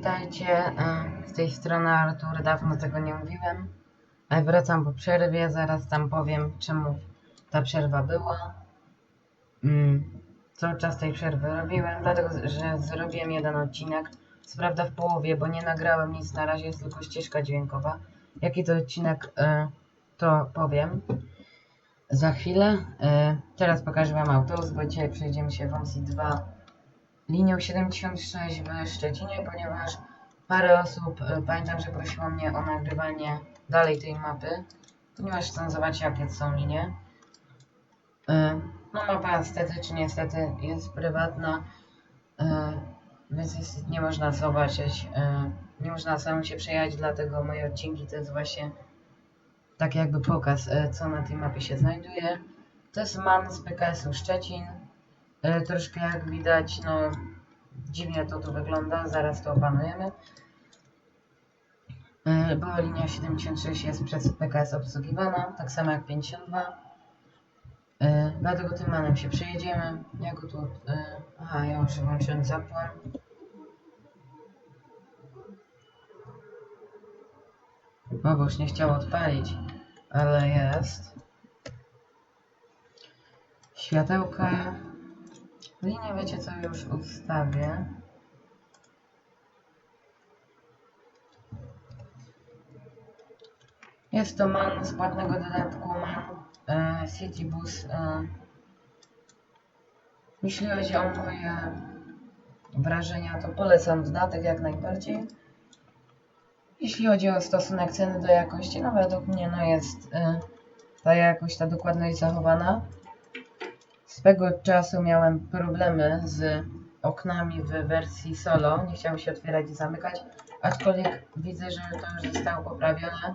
witajcie. e, Z tej strony Artur, dawno tego nie mówiłem. E, Wracam po przerwie, zaraz tam powiem, czemu ta przerwa była. Mm, Cały czas tej przerwy robiłem, dlatego że zrobiłem jeden odcinek. Co prawda w połowie, bo nie nagrałem nic na razie, jest tylko ścieżka dźwiękowa. Jaki to odcinek, e, to powiem za chwilę. Teraz pokażę Wam autobus, bo dzisiaj przejdziemy się wąsy 2 linią 76 w Szczecinie, ponieważ parę osób, e, pamiętam, że prosiło mnie o nagrywanie dalej tej mapy, ponieważ chcą zobaczyć jakie są linie. E, No mapa niestety czy niestety jest prywatna, e, więc niestety nie można zobaczyć, nie można samemu się przejechać, dlatego moje odcinki to jest właśnie tak jakby pokaz, co na tej mapie się znajduje. To jest man z PKS-u Szczecin. E, Troszkę jak widać, no dziwnie to tu wygląda, zaraz to opanujemy. E, Była linia 76 jest przez PKS obsługiwana, tak samo jak 52. E, Dlatego tym manem się przejedziemy. Jak tu. e, Aha, ja już włączyłem zapłon. O, bo już nie chciało odpalić, ale jest. Światełka. Linię wiecie co już ustawię. Jest to man z płatnego dodatku man e, City Bus. E. Jeśli chodzi o moje wrażenia, to polecam dodatek jak najbardziej. Jeśli chodzi o stosunek ceny do jakości, no według mnie no jest e, ta jakość, ta dokładność zachowana. Swego czasu miałem problemy z oknami w wersji solo, nie chciały się otwierać i zamykać, aczkolwiek widzę, że to już zostało poprawione.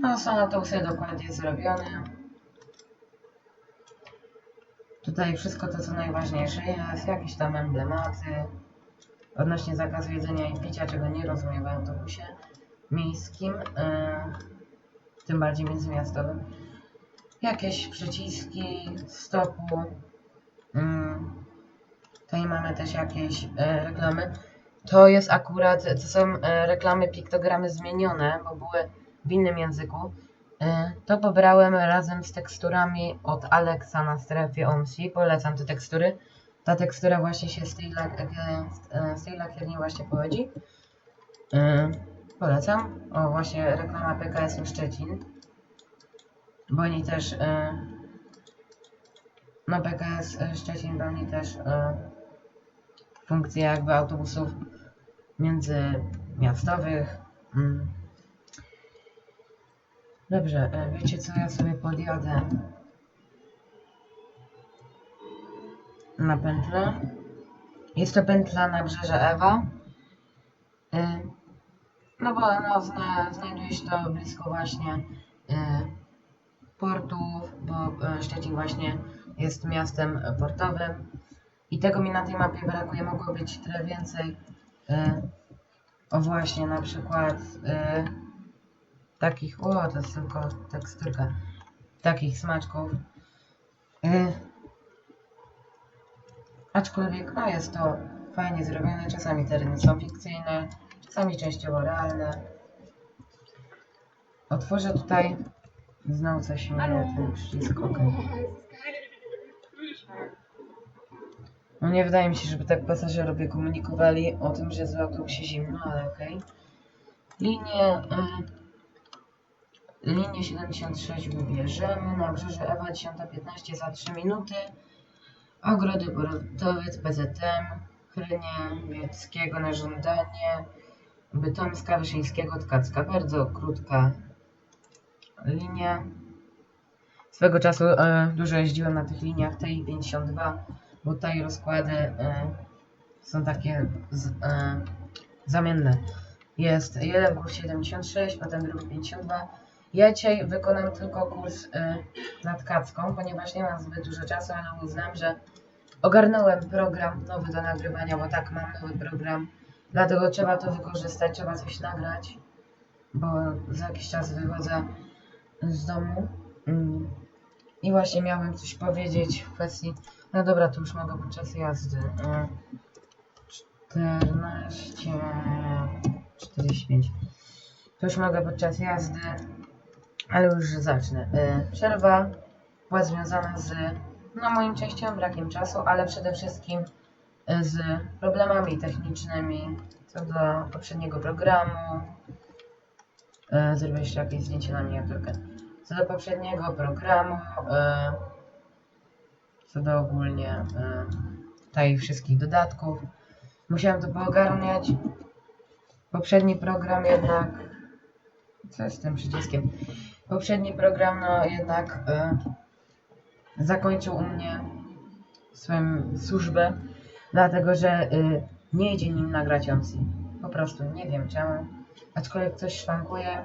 No, są autobusy dokładnie zrobione. Tutaj wszystko to, co najważniejsze jest, jakieś tam emblematy odnośnie zakazu jedzenia i picia, czego nie rozumiem w autobusie miejskim, yy, tym bardziej międzymiastowym. Jakieś przyciski stopu. Yy, tutaj mamy też jakieś yy, reklamy. To jest akurat, to są yy, reklamy, piktogramy zmienione, bo były w innym języku. E, To pobrałem razem z teksturami od Alexa na strefie OMSI. Polecam te tekstury. Ta tekstura właśnie się z tej, e, lakierni właśnie pochodzi. E, Polecam. O, właśnie reklama PKS-u Szczecin. Bo oni też... e, No PKS Szczecin pełni też e, funkcję jakby autobusów międzymiastowych. Mm. Dobrze, e, wiecie co, ja sobie podjadę na pętlę. Jest to pętla Nabrzeże Ewa. E, No bo no, zna, znajduje się to blisko właśnie e, portów, bo e, Szczecin właśnie jest miastem portowym. I tego mi na tej mapie brakuje, mogło być trochę więcej. E, O właśnie, na przykład e, takich, o to jest tylko teksturka, takich smaczków. Aczkolwiek no jest to fajnie zrobione, czasami tereny są fikcyjne, czasami częściowo realne. Otworzę tutaj, znowu coś mnie ten przycisk, ok. No nie wydaje mi się, żeby tak pasażerowie komunikowali o tym, że w autobusie zimno, ale okej. Linie... y, Linię 76 wybierzemy. Nabrzeże Ewa 10.15 za 3 minuty. Ogrody Porotowiec PZM. Chrynie Wieckiego na żądanie. Bytomska Wyszyńskiego Tkacka. Bardzo krótka linia. Swego czasu e, dużo jeździłem na tych liniach TI-52, bo tutaj rozkłady e, są takie z, e, zamienne. Jest jeden kurs 76, potem drugi 52. Ja dzisiaj wykonam tylko kurs y, nad Kacką, ponieważ nie mam zbyt dużo czasu, ale uznam, że ogarnąłem program nowy do nagrywania, bo tak mam nowy program. Dlatego trzeba to wykorzystać, trzeba coś nagrać, bo za jakiś czas wychodzę z domu. Mm. I właśnie miałem coś powiedzieć w kwestii. No dobra, to już mogę podczas jazdy. Y, 14 45. To już mogę podczas jazdy, ale już zacznę. Y, Przerwa była związana z no, moim częściowym brakiem czasu, ale przede wszystkim y, z problemami technicznymi co do poprzedniego programu. Y, Zrobię jeszcze jakieś zdjęcie na miniaturkę. Co do poprzedniego programu, y, co do ogólnie y, tutaj wszystkich dodatków. Musiałem to poogarniać. Poprzedni program jednak. Co jest z tym przyciskiem? Poprzedni program, no jednak y, zakończył u mnie swoją służbę, dlatego że y, nie idzie nim nagrać opcji. Po prostu nie wiem czemu. Aczkolwiek coś szwankuje.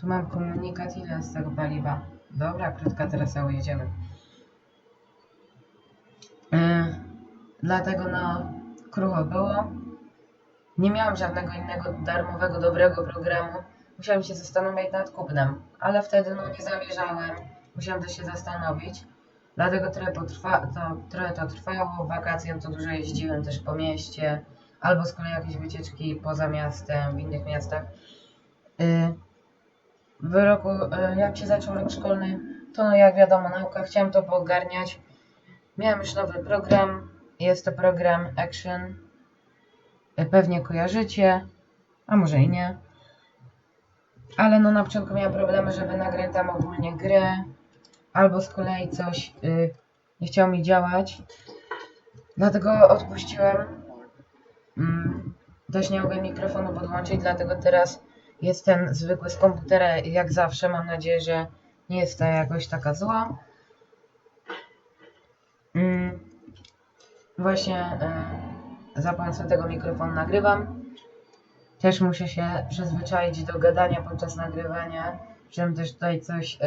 Tu mam komunikat, ile z tego paliwa. Dobra, krótka trasa, ujedziemy. Yy, dlatego no, krucho było. Nie miałem żadnego innego darmowego, dobrego programu. Musiałem się zastanowić nad kupnem, ale wtedy no nie zamierzałem. Musiałem też się zastanowić. Dlatego trochę, potrwa, to, trochę to trwało. W wakacje to dużo jeździłem też po mieście. Albo z kolei jakieś wycieczki poza miastem, w innych miastach. Yy, w roku, yy, jak się zaczął rok szkolny, to no jak wiadomo, nauka, chciałem to poogarniać. Miałem już nowy program. Jest to program Action. E, Pewnie kojarzycie, a może i nie. Ale no na początku miałem problemy, żeby nagrać tam ogólnie grę. Albo z kolei coś y, nie chciało mi działać. Dlatego odpuściłem. Mm, też nie mogłem mikrofonu podłączyć, dlatego teraz jest ten zwykły z komputera jak zawsze. Mam nadzieję, że nie jest ta jakoś taka zła. Mm, właśnie y, za pomocą tego mikrofonu nagrywam. Też muszę się przyzwyczaić do gadania podczas nagrywania, żebym też tutaj coś y,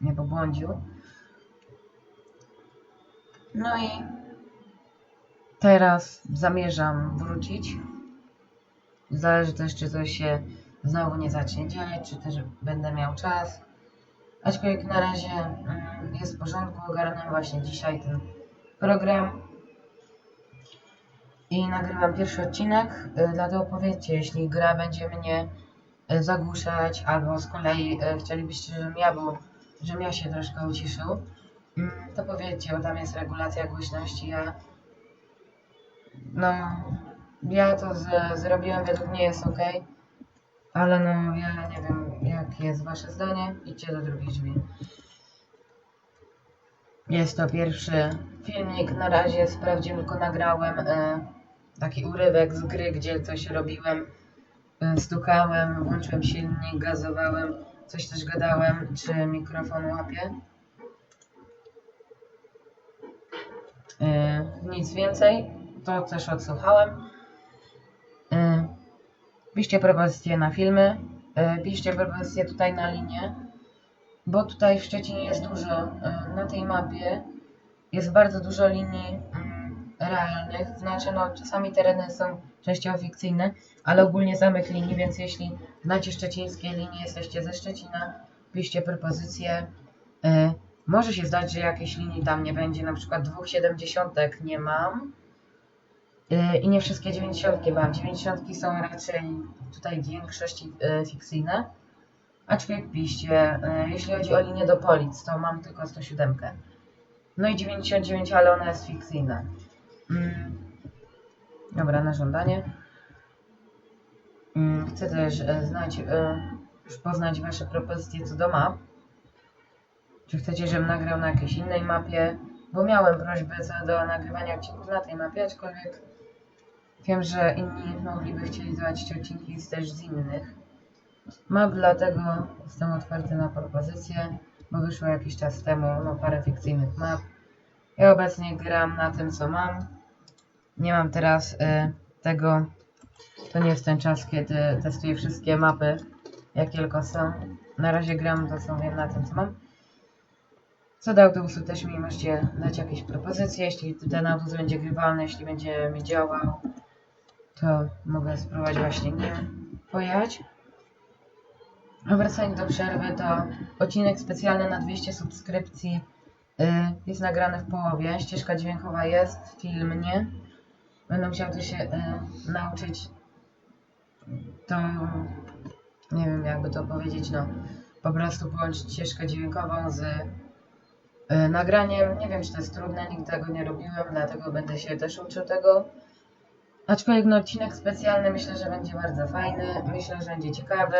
nie pobłądził. No i teraz zamierzam wrócić. Zależy też, czy coś się znowu nie zacznie dziać, czy też będę miał czas. Aczkolwiek na razie mm, jest w porządku, ogarnąłem właśnie dzisiaj ten program i nagrywam pierwszy odcinek, y, dlatego powiedzcie, jeśli gra będzie mnie y, zagłuszać, albo z kolei y, chcielibyście, żebym ja, był, żebym ja się troszkę uciszył, mm, to powiedzcie, bo tam jest regulacja głośności, ja no, ja to z, zrobiłem, według mnie jest ok, ale no, ja nie wiem, jakie jest wasze zdanie, idźcie do drugiej drzwi. Jest to pierwszy filmik, na razie sprawdziłem, tylko nagrałem e, taki urywek z gry, gdzie coś robiłem, e, stukałem, włączyłem silnik, gazowałem, coś też gadałem, czy mikrofon łapie. E, nic więcej, to też odsłuchałem. E, piszcie propozycje na filmy, e, piszcie propozycje tutaj na linię, bo tutaj w Szczecinie jest dużo, e, na tej mapie jest bardzo dużo linii mm, realnych, znaczy no czasami tereny są częściowo fikcyjne, ale ogólnie zamych linii, więc jeśli znacie szczecińskie linie, jesteście ze Szczecina, piszcie propozycje. Może się zdać, że jakiejś linii tam nie będzie, na przykład dwóch siedemdziesiątek nie mam i nie wszystkie dziewięćdziesiątki mam. Dziewięćdziesiątki są raczej tutaj w większości e, fikcyjne. Aczkolwiek piszcie, e, jeśli chodzi o linię do Polic, to mam tylko 107. No i 99, ale ona jest fikcyjna. Mm. Dobra, na żądanie. Mm, chcę też znać, już poznać Wasze propozycje co do map. Czy chcecie, żebym nagrał na jakiejś innej mapie? Bo miałem prośbę co do nagrywania odcinków na tej mapie, aczkolwiek wiem, że inni mogliby chcieli zobaczyć odcinki z- też z innych map, dlatego jestem otwarty na propozycje, bo wyszło jakiś czas temu no, parę fikcyjnych map. Ja obecnie gram na tym, co mam. Nie mam teraz y, tego. To nie jest ten czas, kiedy testuję wszystkie mapy, jakie tylko są. Na razie gram to, co wiem, na tym, co mam. Co do autobusu też mi możecie dać jakieś propozycje, jeśli ten autobus będzie grywalny, jeśli będzie mi działał, to mogę spróbować właśnie nim pojechać. Wracając do przerwy, to odcinek specjalny na 200 subskrypcji y, jest nagrany w połowie. Ścieżka dźwiękowa jest, film nie. Będę musiał tu się y, nauczyć to nie wiem jakby to powiedzieć, no po prostu połączyć ścieżkę dźwiękową z e, nagraniem. Nie wiem, czy to jest trudne, nigdy tego nie robiłem, dlatego będę się też uczył tego. Aczkolwiek no, odcinek specjalny myślę, że będzie bardzo fajny, myślę, że będzie ciekawy.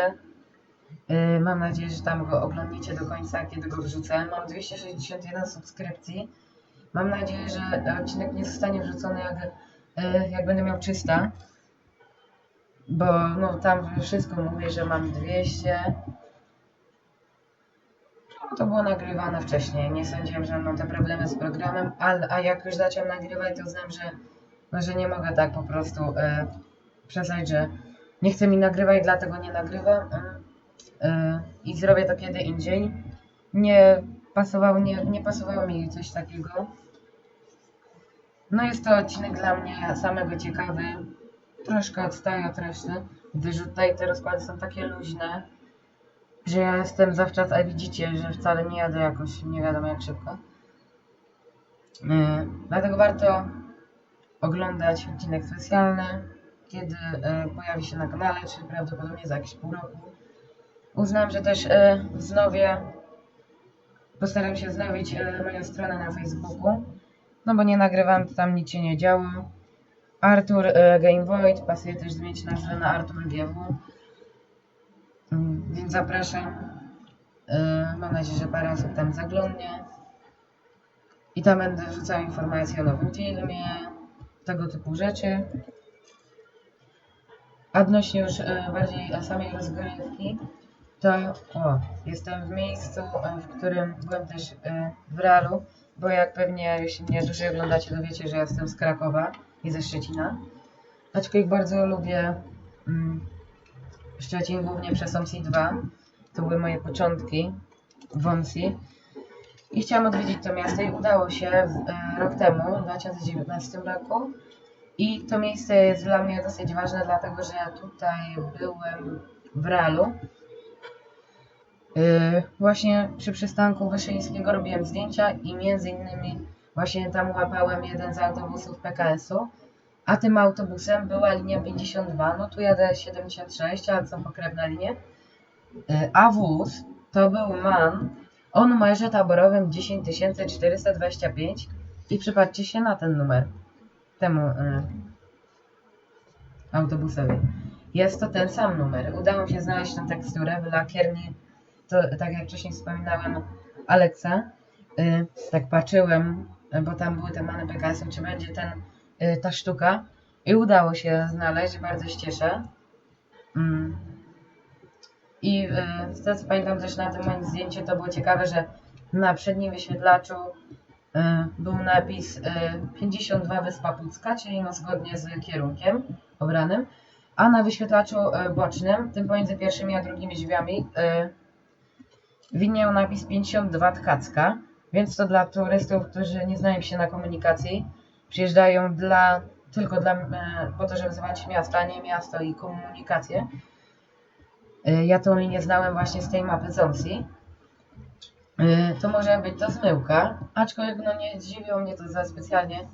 Yy, mam nadzieję, że tam go oglądniecie do końca, kiedy go wrzucę. Mam 261 subskrypcji. Mam nadzieję, że odcinek nie zostanie wrzucony jak, yy, jak będę miał 300. Bo no, tam wszystko mówię, że mam 200. No, to było nagrywane wcześniej. Nie sądziłem, że mam te problemy z programem, ale, a jak już zacząłem nagrywać, to uznałem, że, no, że nie mogę tak po prostu e, przestać, że nie chcę mi nagrywać, dlatego nie nagrywam e, i zrobię to kiedy indziej. Nie pasowało, nie, nie pasowało mi coś takiego. No jest to odcinek dla mnie samego ciekawy. Troszkę odstaje od reszty, gdyż tutaj te rozkłady są takie luźne, że ja jestem zawczas, a widzicie, że wcale nie jadę jakoś nie wiadomo jak szybko. Yy, dlatego warto oglądać odcinek specjalny, kiedy yy, pojawi się na kanale, czyli prawdopodobnie za jakieś pół roku. Uznam, że też yy, wznowię, postaram się wznowić yy, moją stronę na Facebooku, no bo nie nagrywam, to tam nic się nie działo. Artur Game Void, pasuje też zmienić nazwę na Artur GW. Mm, Więc zapraszam. Mam nadzieję, że parę osób tam zaglądnie. I tam będę wrzucał informacje o nowym filmie, tego typu rzeczy. A odnośnie już yy, bardziej samej rozgrywki, to o, jestem w miejscu, yy, w którym byłem też yy, w realu, bo jak pewnie jeśli mnie dłużej oglądacie, to wiecie, że jestem z Krakowa i ze Szczecina. Aczkolwiek bardzo lubię mm, Szczecin głównie przez OMSI 2. To były moje początki w OMSI. I chciałam odwiedzić to miasto i udało się e, rok temu, w 2019 roku. I to miejsce jest dla mnie dosyć ważne, dlatego że ja tutaj byłem w realu. Yy, właśnie przy przystanku Wyszyńskiego robiłem zdjęcia i między innymi właśnie tam łapałem jeden z autobusów PKS-u. A tym autobusem była linia 52, no tu jadę 76, ale są pokrewne linie. A wóz to był MAN o numerze taborowym 10425 i przypatrzcie się na ten numer, temu yy, autobusowi. Jest to ten sam numer. Udało mi się znaleźć tę teksturę w lakierni, to tak jak wcześniej wspominałem, Alexa. Yy, tak patrzyłem, bo tam były te many PKS-u, czy będzie ten y, ta sztuka i udało się znaleźć, bardzo się cieszę. Mm. I z tego co pamiętam też na tym moim zdjęciu to było ciekawe, że na przednim wyświetlaczu y, był napis y, 52 Wyspa Pucka, czyli no zgodnie z kierunkiem obranym, a na wyświetlaczu bocznym, tym pomiędzy pierwszymi a drugimi drzwiami, widniał napis 52 Tkacka, więc to dla turystów, którzy nie znają się na komunikacji, przyjeżdżają dla, tylko dla, e, po to, żeby zobaczyć miasto, a nie miasto i komunikację. E, Ja tą linię znałem właśnie z tej mapy Zonsi. E, To może być to zmyłka, aczkolwiek no nie zdziwiło mnie to za specjalnie,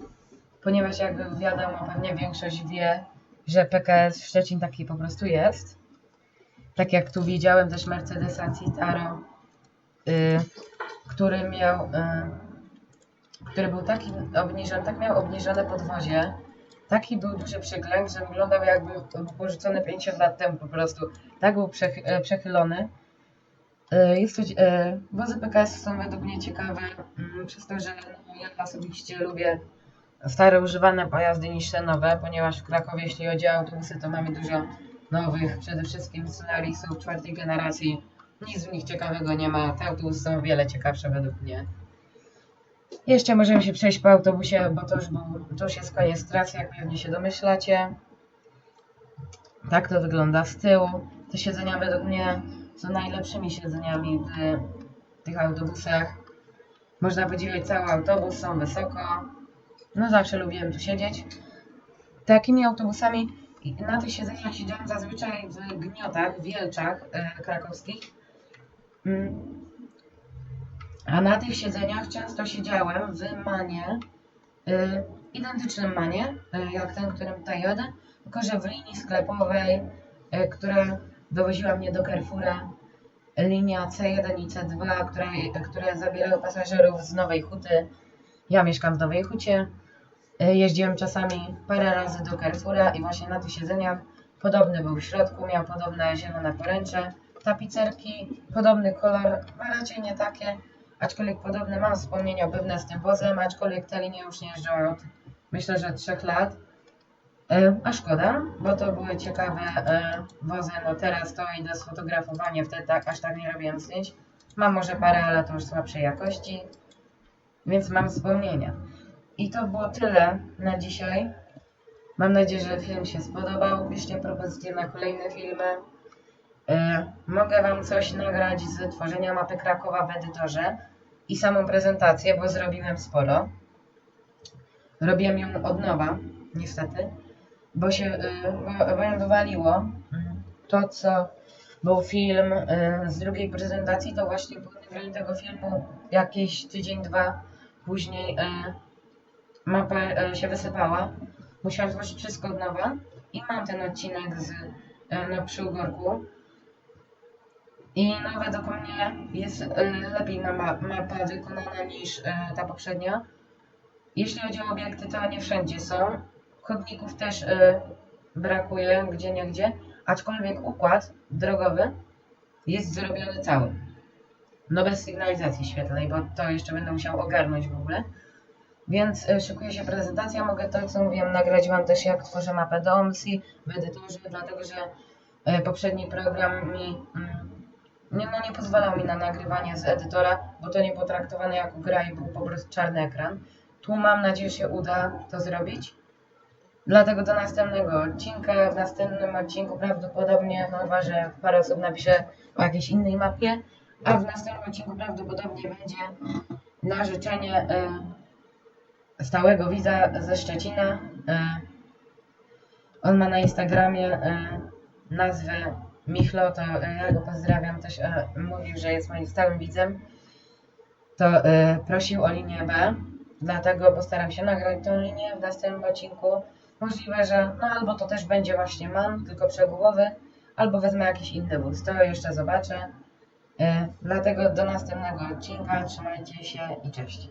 ponieważ jak wiadomo, pewnie większość wie, że PKS Szczecin taki po prostu jest. Tak jak tu widziałem też Mercedesa Citaro, y, który miał, który był taki obniżony, tak miał obniżone podwozie, taki był duży przyklęk, że wyglądał jakby porzucony 50 lat temu po prostu. Tak był przechy- e, przechylony. E, Jest to, e, wozy PKS są według mnie ciekawe mm, przez to, że ja osobiście lubię stare używane pojazdy niż te nowe, ponieważ w Krakowie jeśli chodzi o autobusy to mamy dużo nowych, przede wszystkim Solarisów czwartej generacji. Nic w nich ciekawego nie ma, te autobusy są o wiele ciekawsze według mnie. Jeszcze możemy się przejść po autobusie, bo to już, był, to już jest koniec trasy, jak pewnie się domyślacie. Tak to wygląda z tyłu. Te siedzenia według mnie są najlepszymi siedzeniami w tych autobusach. Można podziwiać cały autobus, są wysoko. No zawsze lubiłem tu siedzieć. Takimi autobusami na tych siedzeniach siedziałem zazwyczaj w gniotach, wielczach e, krakowskich. A na tych siedzeniach często siedziałem w manie, y, identycznym manie, y, jak ten, którym tutaj jadę, tylko że w linii sklepowej e, która dowoziła mnie do Carrefoura, linia C1 i C2, które, które zabierały pasażerów z Nowej Huty. Ja mieszkam w Nowej Hucie. E, Jeździłem czasami parę razy do Carrefoura i właśnie na tych siedzeniach podobny był w środku, miał podobne zielone poręcze, tapicerki, podobny kolor, a raczej nie takie, aczkolwiek podobne mam wspomnienia pewne z tym wozem, aczkolwiek te linie już nie jeżdżą od myślę, że trzech lat. E, a szkoda, bo to były ciekawe e, wozy. No teraz to idę sfotografowanie, wtedy tak, aż tak nie robiłem zdjęć. Mam może parę, ale to już słabszej jakości, więc mam wspomnienia. I to było tyle na dzisiaj. Mam nadzieję, że film się spodobał. Piszcie propozycje na kolejne filmy. E, mogę Wam coś nagrać z tworzenia mapy Krakowa w edytorze i samą prezentację, bo zrobiłem sporo. Robiłem ją od nowa, niestety, bo się bo, ją wywaliło. To, co był film y, z drugiej prezentacji, to właśnie po nagraniu tego filmu jakiś tydzień, dwa później mapa się wysypała. Musiałam złożyć wszystko od nowa i mam ten odcinek z, y, no, przy ugorku. I no według mnie jest y, lepiej na ma mapa wykonana niż y, ta poprzednia. Jeśli chodzi o obiekty, to nie wszędzie są. Chodników też y, brakuje gdzie nie gdzie, aczkolwiek układ drogowy jest zrobiony cały. No bez sygnalizacji świetlnej, bo to jeszcze będę musiał ogarnąć w ogóle. Więc szykuje się prezentacja. Mogę to, co mówiłem, nagrać Wam też jak tworzę mapę do OMSI w edytorze, dlatego że poprzedni program mi mm, nie, no, nie pozwalał mi na nagrywanie z edytora, bo to nie było traktowane jako gra i był po prostu czarny ekran. Tu mam nadzieję, że się uda to zrobić. Dlatego do następnego odcinka. W następnym odcinku prawdopodobnie, no chyba, że parę osób napisze o jakiejś innej mapie, a w następnym odcinku prawdopodobnie będzie na życzenie y, stałego widza ze Szczecina. Y, on ma na Instagramie y, nazwę Michlo, to y, ja go pozdrawiam, też y, mówił, że jest moim stałym widzem. To y, prosił o linię B. Dlatego postaram się nagrać tą linię w następnym odcinku. Możliwe, że no albo to też będzie właśnie mam, tylko przegłowy, albo wezmę jakiś inny wóz. To jeszcze zobaczę. Dlatego do następnego odcinka. Trzymajcie się i cześć.